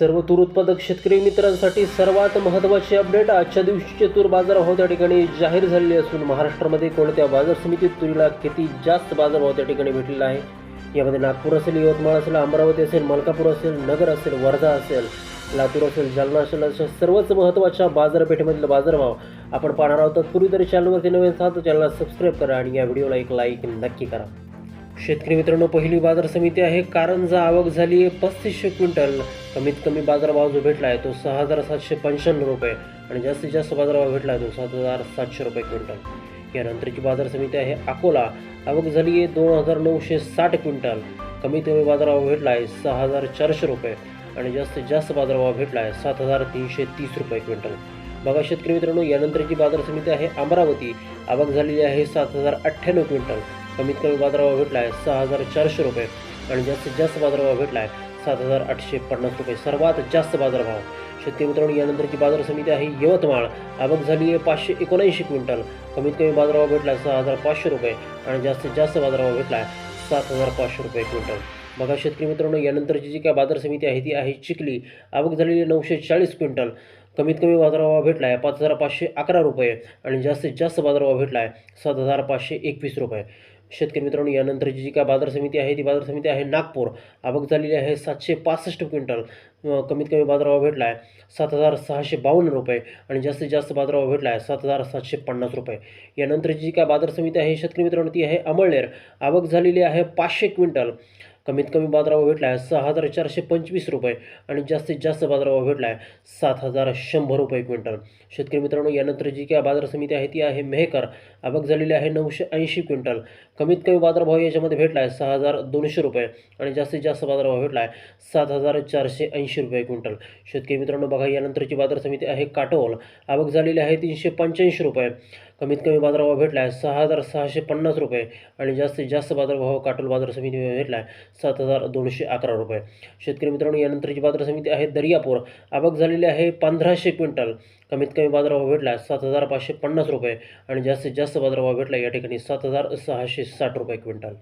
सर्व तूर उत्पादक शेतकरी मित्रांसाठी सर्वात महत्त्वाची अपडेट आजच्या दिवशीचे तूर बाजारभाव त्या ठिकाणी जाहीर झालेले असून महाराष्ट्रामध्ये कोणत्या बाजार समितीत तुरीला किती जास्त बाजारभाव त्या ठिकाणी भेटलेला आहे? यामध्ये नागपूर असेल यवतमाळ असेल अमरावती असेल मलकापूर असेल नगर असेल वर्धा असेल लातूर असेल जालना असेल अशा सर्वच महत्त्वाच्या बाजारपेठेमधील बाजारभाव आपण पाहणार आहोत. तत्पूर्वी तरी चॅनलवरती नवीन असाल चॅनलला सबस्क्राईब करा आणि या व्हिडिओला एक लाईक नक्की करा. शेतकरी मित्रांनो पहिली बाजार समिती आहे. कारंजा आवक झाली आहे पस्तीसशे क्विंटल कमीत कमी बाजारभाव जो भेटला आहे तो सहा हजार सातशे पंच्याण्णव रुपये आणि जास्तीत जास्त बाजारभाव भेटला आहे तो सात हजार सातशे रुपये क्विंटल. यानंतरची बाजार समिती आहे अकोला. आवक झाली आहे दोन हजार नऊशे साठ क्विंटल कमीत कमी बाजारभाव भेटला आहे सहा हजार चारशे रुपये आणि जास्तीत जास्त बाजारभाव भेटला आहे सात हजार तीनशे तीस रुपये क्विंटल. बघा शेतकरी मित्रांनो यानंतरची बाजार समिती आहे अमरावती. आवक झालेली आहे सात हजार अठ्ठ्याण्णव क्विंटल. कमीत कमी बाजारभाव भेटला आहे सहा हजार चारशे रुपये. आणि जास्तीत जास्त बाजारभाव भेटला आहे सात हजार आठशे पन्नास रुपये. सर्वात जास्त बाजारभाव. शेतकरी मित्रांनो यानंतरची बाजार समिती आहे यवतमाळ. आवक झाली आहे पाचशे एकोणऐंशी क्विंटल. कमीत कमी बाजारभाव भेटला आहे सहा हजार पाचशे रुपये. आणि जास्तीत जास्त बाजारभाव भेटला आहे सात हजार पाचशे रुपये क्विंटल. बघा शेतकरी मित्रांनो यानंतरची जी काय बाजार समिती आहे ती आहे चिखली. आवक झालेली नऊशे चाळीस क्विंटल. कमीत कमी बाजारभाव भेटला आहे पाच हजार पाचशे अकरा रुपये. आणि जास्तीत जास्त बाजारभाव भेटला आहे सात हजार पाचशे एकवीस रुपये. शेतकरी मित्रांनो यानंतरची जी काय बाजार समिती आहे ती बाजार समिती आहे नागपूर. आवक झालेली आहे सातशे पासष्ट क्विंटल. कमीत कमी बाजारभाव भेटला आहे सात हजार सहाशे बावन्न रुपये आणि जास्तीत जास्त बाजारभाव भेटला आहे सात हजार सातशे पन्नास रुपये. यानंतरची जी काय बाजार समिती आहे शेतकरी मित्रांनो ती आहे अमळनेर. आवक झालेली आहे पाचशे क्विंटल. कमीत कमी बाजारभाव भेटला आहे सहा हजार चारशे पंचवीस रुपये आणि जास्तीत जास्त बाजारभाव भेटला आहे सात हजार शंभर रुपये क्विंटल. शेतकरी मित्रांनो यानंतर जी काय बाजार समिती आहे ती आहे मेहकर. आवक झालेली आहे नऊशे ऐंशी क्विंटल. कमीत कमी बाजारभाव याच्यामध्ये भेटला आहे सहा हजार दोनशे रुपये आणि जास्तीत जास्त बाजारभाव भेटला आहे सात हजार चारशे ऐंशी रुपये क्विंटल. शेतकरी मित्रांनो बघा यानंतरची बाजार समिती आहे काटोल. आवक झालेली आहे तीनशे पंच्याऐंशी रुपये. कमीत कमी बाजारभाव भेटला आहे सहा हजार सहाशे पन्नास रुपये आणि जास्तीत जास्त बाजारभाव काटोल बाजार समितीमध्ये भेटला आहे सात हजार दोनशे अकरा रुपये. शेतकरी मित्रांनो यानंतरची बाजार समिती आहे दर्यापूर. आवक झालेली आहे पंधराशे क्विंटल. कमीत कमी बाजारभाव भेटला सात हजार पाचशे पन्नास रुपये आणि जास्तीत जास्त बाजारभाव भेटला या ठिकाणी सात हजार सहाशे साठ रुपये क्विंटल.